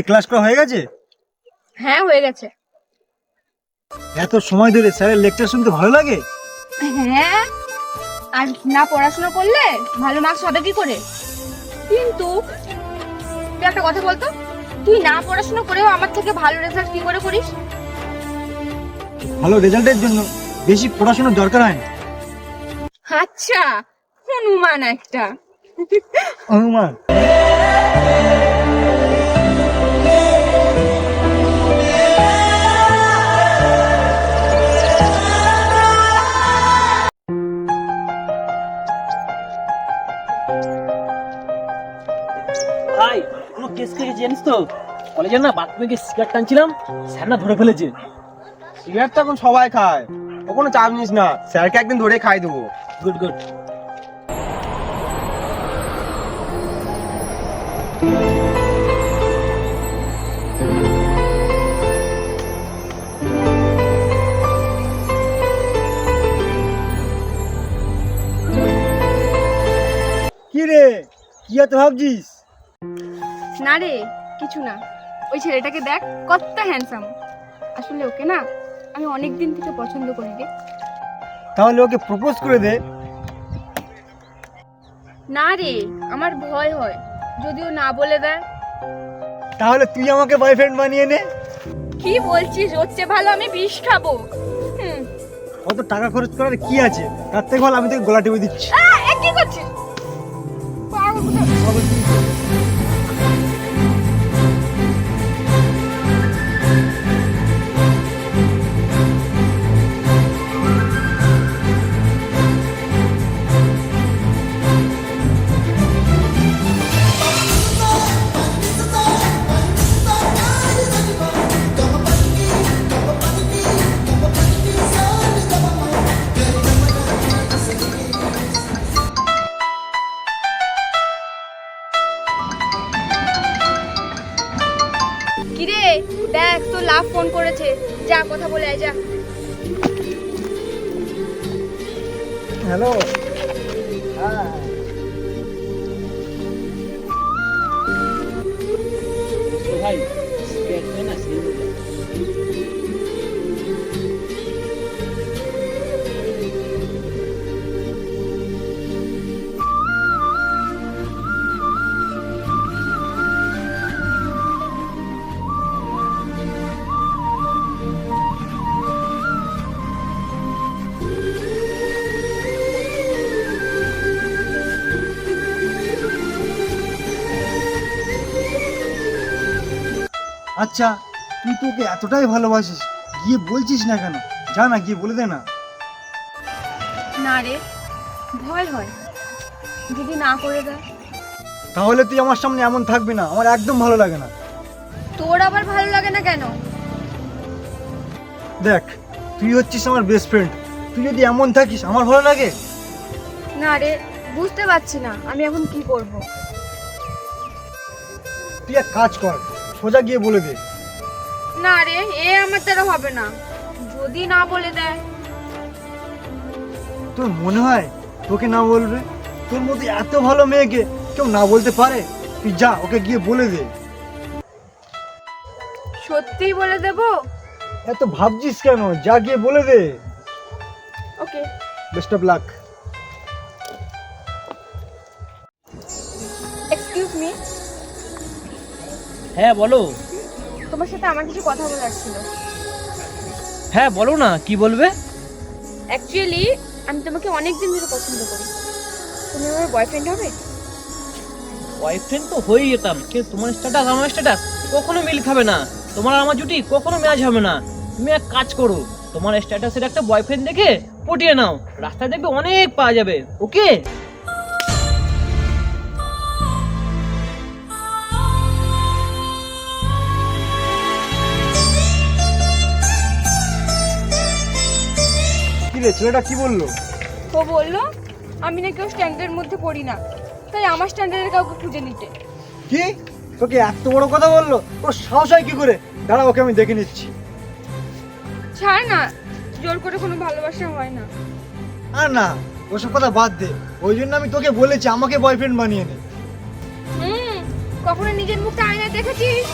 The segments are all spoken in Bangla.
কিরে ক্লাস করা হয়ে গেছে? হ্যাঁ হয়ে গেছে। এত সময় ধরে স্যারের লেকচার শুনতে ভালো লাগে? হ্যাঁ আর না পড়াশোনা করলে ভালো মার্কস হবে কি করে? কিন্তু তুই একটা কথা বলতো তুই না পড়াশোনা করেও আমার থেকে ভালো রেজাল্ট কি করে করিস? ভালো রেজাল্টের জন্য বেশি পড়াশোনার দরকার হয় না। আচ্ছা হনুমান একটা। অনুমান জানিস তো? কলেজে না বাথরুমে গিয়ে সিগারেট টানছিলাম স্যার না ধরে ফেলেছে। সিগারেট তো এখন সবাই খায়। ও কোনো চাপ নিস না স্যারকে একদিন ধরে খাই দেবো। গুড গুড কি রে কি এত ভাবছিস? না রে কিছু না। ওই ছেলেটাকে দেখ কতটা হ্যান্ডসাম আসলে ওকে না আমি অনেক দিন থেকে পছন্দ করি রে। তাহলে ওকে প্রপোজ করে দে। না রে আমার ভয় হয়। যদিও না বলে দেয়। তাহলে তুই আমাকে বয়ফ্রেন্ড বানিয়ে নে। কি বলছিস ওর চেয়ে ভালো আমি বিষ খাব। হুম। অত টাকা খরচ করার কি আছে? তার থেকে ভালো আমি তোকে গলা টিপে দিচ্ছি। আহ, এ কি করছিস? পাগল কোথাকার। কিরে? দেখ তো লাভ ফোন করেছে। যা কথা বলে আয় যা। হ্যালো। হ্যাঁ। ভাই আচ্ছা তুই তো ওকে এতটাই ভালোবাসিস গিয়ে বলছিস না কেন? যা না গিয়ে বলে দে না। না রে ভয় হয়। যদি না করে দেয়। তাহলে তুই আমার সামনে এমন থাকবি না আমার একদম ভালো লাগে না। তোর আবার ভালো লাগে না কেন? দেখ তুই হচ্ছিস আমার বেস্ট ফ্রেন্ড তুই যদি এমন থাকিস আমার ভালো লাগে? না রে বুঝতে পারছি না আমি এখন কি করব? তুই এক কাজ কর সোজা গিয়ে বলে দে। না রে এ আমার দ্বারা হবে না। যদি না বলে দেয়। তোর মনে হয় তোকে না বলবে? তোর মধ্যে এত ভালো মেয়েকে কেউ না বলতে পারে? তুই যা ওকে গিয়ে বলে দে। সত্যিই বলে দেবো? এত ভাবছিস কেন? যা গিয়ে বলে দে। ওকে। বেস্ট অফ লাক হ্যাঁ বলো। তোমার সাথে আমার কিছু কথা বলার ছিল। হ্যাঁ বলো না কি বলবে? অ্যাকচুয়ালি আমি তোমাকে অনেক দিন ধরে পছন্দ করি। তুমি আমার বয়ফ্রেন্ড হবে? বয়ফ্রেন্ড তো হয়েই যেতাম কিন্তু তোমার স্ট্যাটাস আমার স্ট্যাটাস কখনো মিল খাবে না। তোমার আমার জুটি কখনো ম্যাচ হবে না। তুমি এক কাজ করো তোমার স্ট্যাটাসের একটা বয়ফ্রেন্ড দেখে পটিয়ে নাও। রাস্তায় দেখবে অনেক পাওয়া যাবে ওকে রে ছেলেটা কি বলল? ও বলল আমি নাকি ওর স্ট্যান্ডার্ডের মধ্যে পড়ি না। তাই আমার স্ট্যান্ডার্ডের কাউকে খুঁজে নিতে। কি? তোকে এত বড় কথা বলল? ওর সাহস হয় কি করে? দাঁড়া ওকে আমি দেখে নিচ্ছি। ছাড় না জোর করে কোনো ভালোবাসা হয় না। আর না ওসব কথা বাদ দে। ওই জন্য আমি তোকে বলেছি আমাকে বয়ফ্রেন্ড বানিয়ে নে। হুম কখনো নিজের মুখটা আয়নায় দেখেছিস?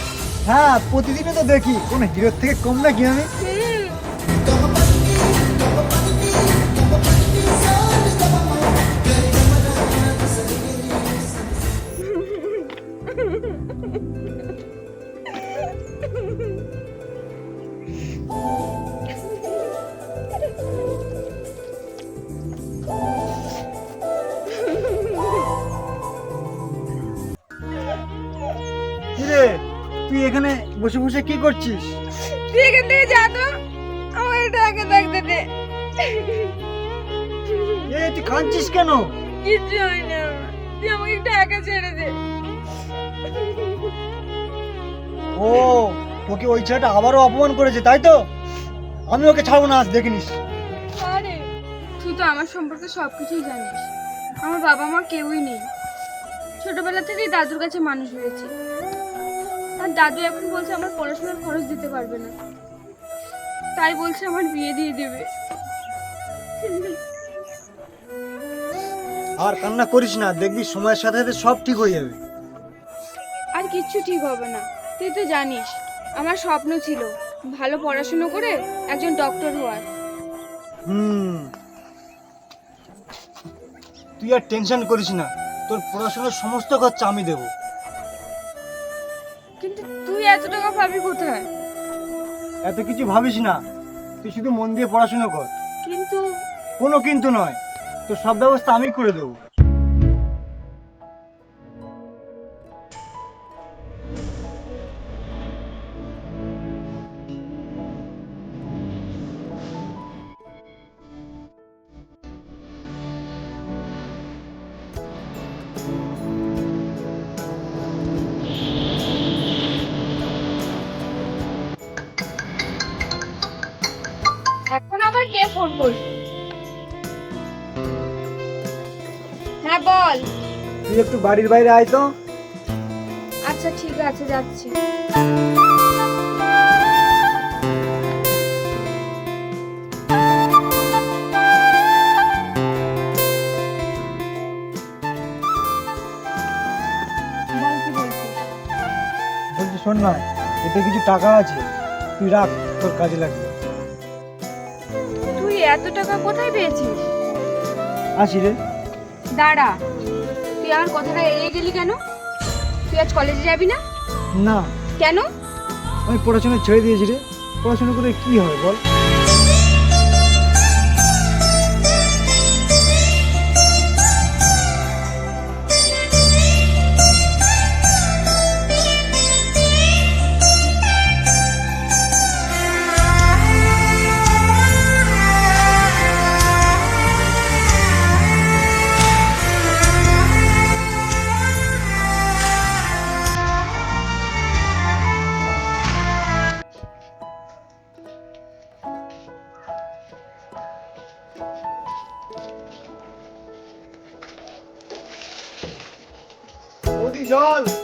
হ্যাঁ প্রতিদিনই তো দেখি। কোনো হিরোর থেকে কম না নাকি আমি? হুম বসে কি করছিস? তুই এখান থেকে যা তো আমার আগে থাকতে দে এ তুই কাঁদছিস কেন? কিচ্ছু হয় না। তুই আমাকে একটু একা ছেড়ে দে। ও তোকে ওই ছেলেটা আবারও অপমান করেছে তাই তো? আমি ওকে ছাড়বো না আজ দেখে নিস আরে তুই তো আমার সম্পর্কে সব কিছুই জানিস। আমার বাবা মা কেউই নেই। ছোটবেলা থেকেই দাদুর কাছে মানুষ হয়েছে। আর দাদু এখন বলছে আমার পড়াশোনার খরচ দিতে পারবে না। তাই বলছে আমার বিয়ে দিয়ে দেবে। আর কান্না করিস না দেখবি সময়ের সাথে সাথে সব ঠিক হয়ে যাবে। আর কিচ্ছু ঠিক হবে না। তুই তো জানিস আমার স্বপ্ন ছিল ভালো পড়াশুনো করে একজন ডক্টর হওয়ার। হুম। তুই আর টেনশন করিস না তোর পড়াশোনার সমস্ত খরচা আমি দেবো। এত টাকা পাবি কোথায়? এত কিছু ভাবিস না। তুই শুধু মন দিয়ে পড়াশোনা কর। কিন্তু কোনো কিন্তু নয় তোর সব ব্যবস্থা আমি করে দেবো। ফোন করবে হ্যাঁ বল। তুই একটু বাড়ির বাইরে আয় তো। আচ্ছা ঠিক আছে যাচ্ছি। বল বলছি শোন না এতে কিছু টাকা আছে। তুই রাখ তোর কাজে লাগবে। এত টাকা কোথায় পেয়েছিস? আসি রে। দাঁড়া তুই আমার কথাটা এড়িয়ে গেলি কেন? তুই আজ কলেজে যাবি না? না। কেন? আমি পড়াশোনা ছেড়ে দিয়েছি রে। পড়াশোনা করে কি হবে বল? John。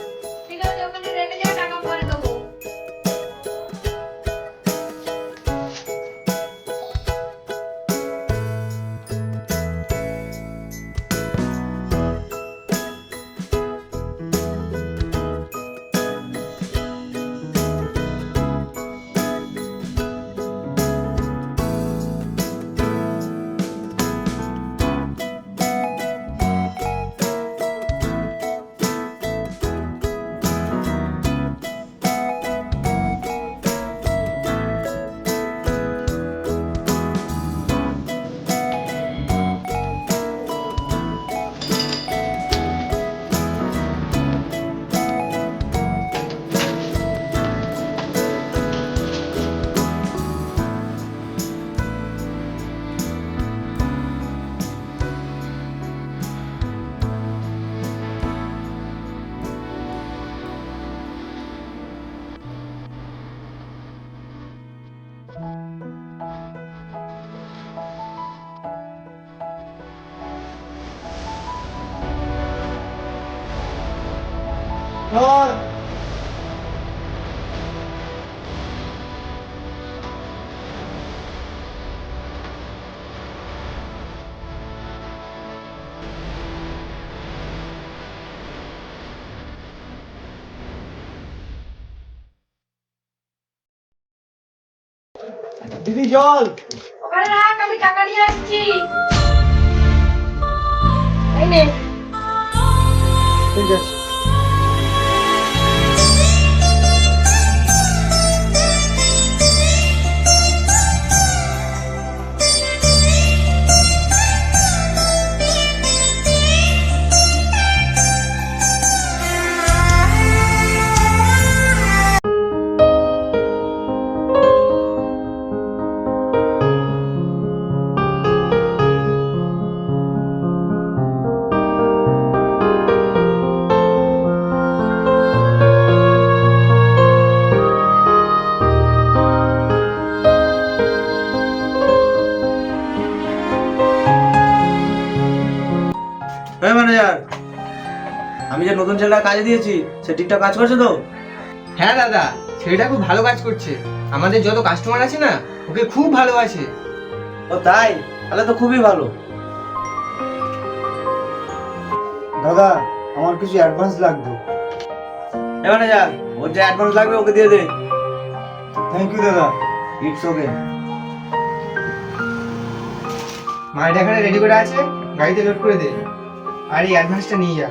ধর দিদি জল ওখানে রাখ আমি টাকা নিয়ে আসছি এই নে ঠিক আছে হ্যাঁ ম্যানেজার আমি যে নতুন ছেলেটা কাজে দিয়েছি সে ঠিকঠাক কাজ করছে তো? হ্যাঁ দাদা ছেলেটা খুব ভালো কাজ করছে। আমাদের যত কাস্টমার আছে না ওকে খুব ভালোবাসে। ও তাই? তাহলে তো খুবই ভালো। দাদা আমার কিছু অ্যাডভান্স লাগবে। হ্যাঁ ম্যানেজার ওর যে অ্যাডভান্স লাগবে ওকে দিয়ে দে। থ্যাংক ইউ দাদা। ইটস ওকে মালটা এখানে রেডি করে আছে গাড়িতে লোড করে দে। আর এই অ্যাডভান্সটা নিয়ে যা।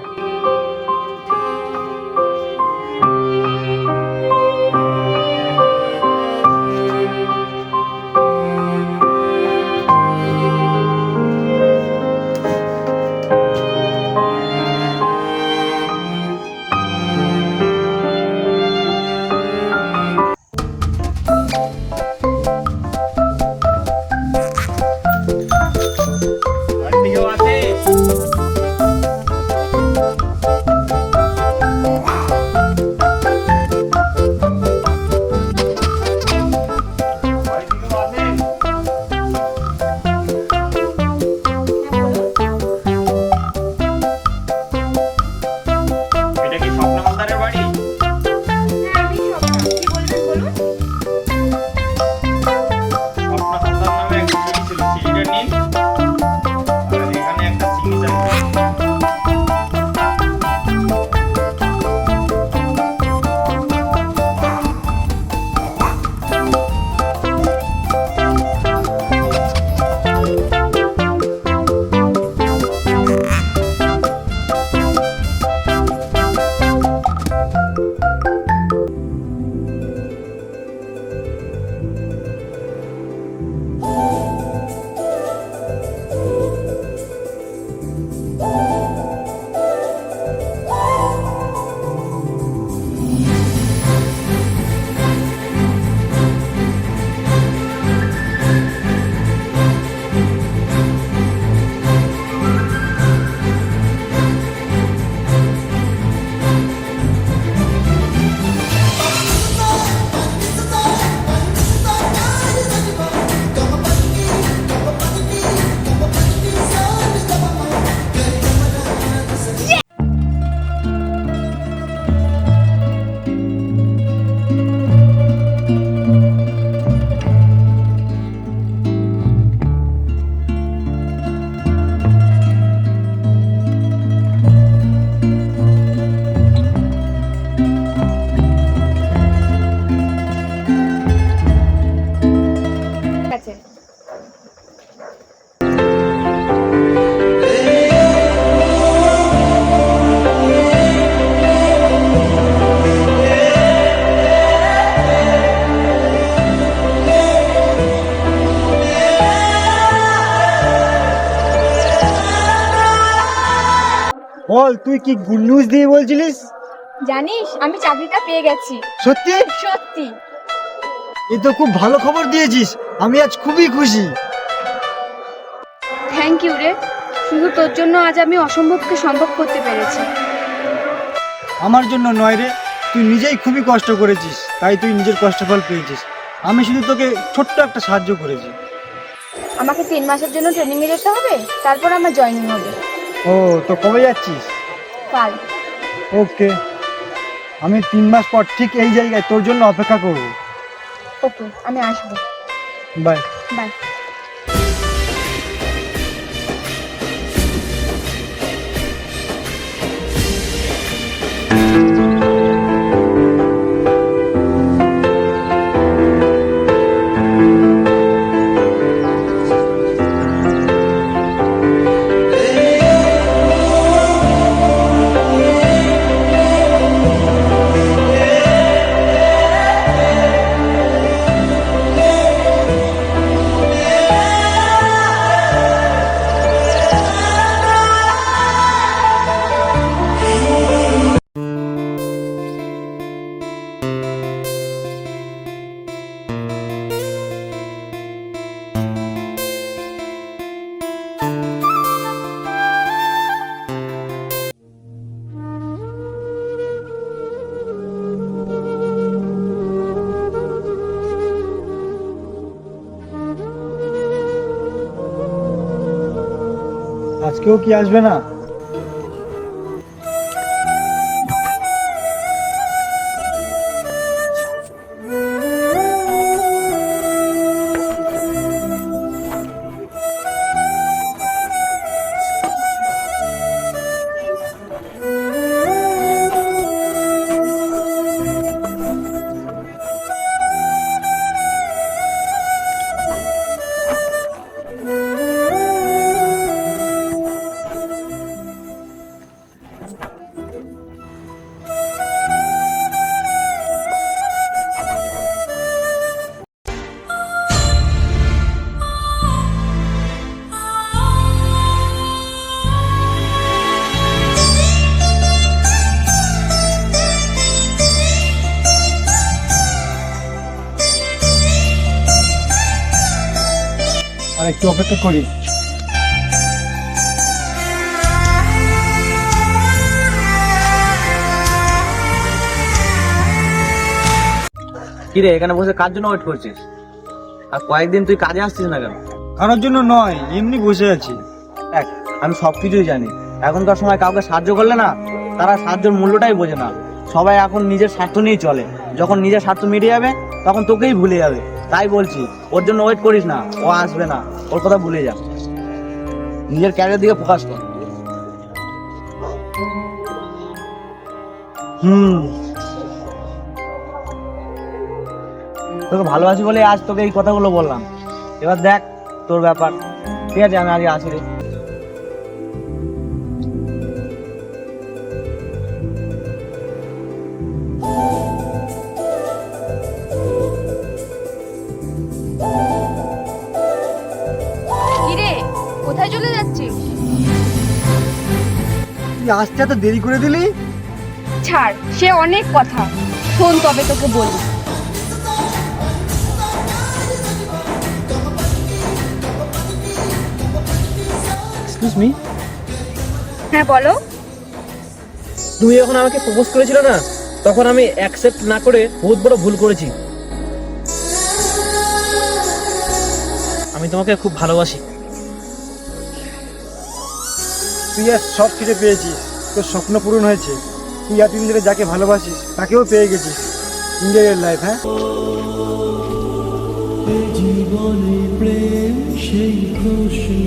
কি গুড নিউজ দিয়ে বলছিলিস? জানিস আমি চাকরিটা পেয়ে গেছি। সত্যি? সত্যি। এ তো খুব ভালো খবর দিয়েছিস আমি আজ খুবই খুশি। থ্যাংক ইউ রে। শুধু তোর জন্য আজ আমি অসম্ভবকে সম্ভব করতে পেরেছি। আমার জন্য নয় রে তুই নিজেই খুবই কষ্ট করেছিস তাই তুই নিজের কষ্টফল পেয়েছিস। আমি শুধু তোকে ছোট্ট একটা সাহায্য করেছি। আমাকে তিন মাসের জন্য ট্রেনিংয়ে যেতে হবে তারপর আমার জয়েনিং হবে। ও তো কবে যাচ্ছিস? কাল ওকে। আমি তিন মাস পর ঠিক এই জায়গায় তোর জন্য অপেক্ষা করব। ওকে আমি আসব। বাই। বাই। আজকেও কি আসবে না? আর একটু অপেক্ষা করি। কিরে এখানে বসে কার জন্য ওয়েট করছিস? আর কয়েকদিন তুই কাজে আসছিস না কেন? কারোর জন্য নয় এমনি বসে আছি। দেখ আমি সব কিছুই জানি এখনকার সময় কাউকে সাহায্য করলে না তারা সাহায্যের মূল্যটাই বোঝে না। সবাই এখন নিজের স্বার্থ নিয়েই চলে। যখন নিজের স্বার্থ মিটে যাবে তখন তোকেই ভুলে যাবে। তাই বলছি, ওর জন্য ওয়েট করিস না, ও আসবে না, ওর কথা ভুলে যা। নিজের ক্যারিয়ার দিকে ফোকাস কর। হুম। তোকে ভালোবাসি বলে আজ তোকে এই কথাগুলো বললাম। এবার দেখ তোর ব্যাপার। ঠিক আছে, আমি আজকে আসি রে। তুই আসতে এত দেরি করে দিলি? ছাড় সে অনেক কথা। শোন তবে তোকে বলি। এক্সকিউজ মি হ্যাঁ বলো। তুমি যখন আমাকে প্রপোজ করেছিল না তখন আমি অ্যাকসেপ্ট না করে বহুত বড় ভুল করেছি। আমি তোমাকে খুব ভালোবাসি। তুই আর সব কিছু পেয়েছিস। তোর স্বপ্ন পূরণ হয়েছে। তুই এতদিন ধরে যাকে ভালোবাসিস তাকেও পেয়ে গেছিস। ইঞ্জয় লাইফ হ্যাঁ? জীবনে প্রেম সেই প্রশ্ন।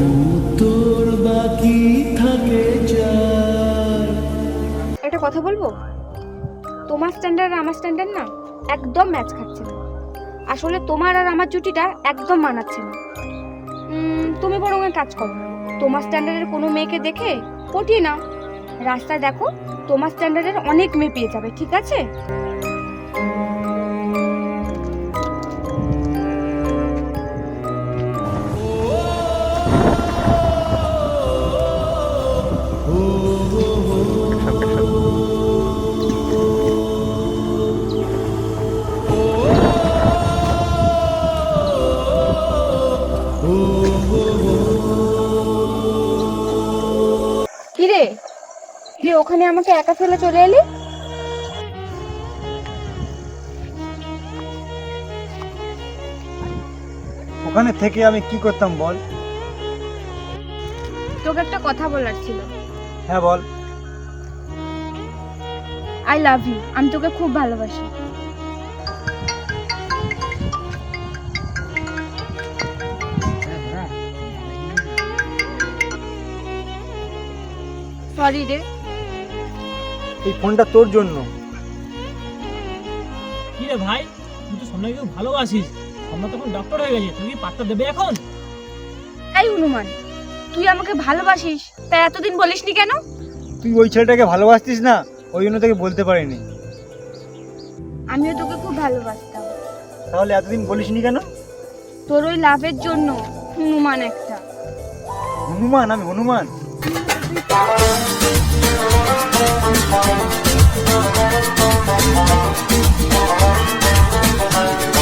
উত্তর বাকি থাকে একটা কথা বলব? তোমার স্ট্যান্ডার্ড আর আমার স্ট্যান্ডার্ড না একদম ম্যাচ খাচ্ছে না। আসলে তোমার আর আমার জুটিটা একদম মানাচ্ছে না। তুমি বরং এক কাজ করো। তোমার স্ট্যান্ডার্ডের কোনো মেয়েকে দেখে পটিয়ে নাও। রাস্তায় দেখো, তোমার স্ট্যান্ডার্ডের অনেক মেয়ে পেয়ে যাবে, ঠিক আছে? ওখানে আমাকে একা ফেলে চলে এলি? ওখানে থেকে আমি কি করতাম বল? তোকে একটা কথা বলার ছিল। হ্যাঁ বল। আই লাভ ইউ আমি তোকে খুব ভালোবাসি। সরি রে। এই ফোনটা তোর জন্য। কি রে ভাই? তুই তো সোনাকে খুব ভালোবাসিস। আমরা তখন ডক্টর হয়ে গেছে। তুই কি পাত্তা দেবে এখন? এই হনুমান তুই আমাকে ভালোবাসিস তাই এতদিন বলিসনি কেন? তুই ওই ছেলেটাকে ভালোবাসতিস না ওই জন্য তোকে বলতে পারিনি। আমিও তোকে খুব ভালোবাসতাম। তাহলে এতদিন বলিসনি কেন? তোর ওই লাভের জন্য হনুমান একটা। হনুমান আমি হনুমান। Thank you.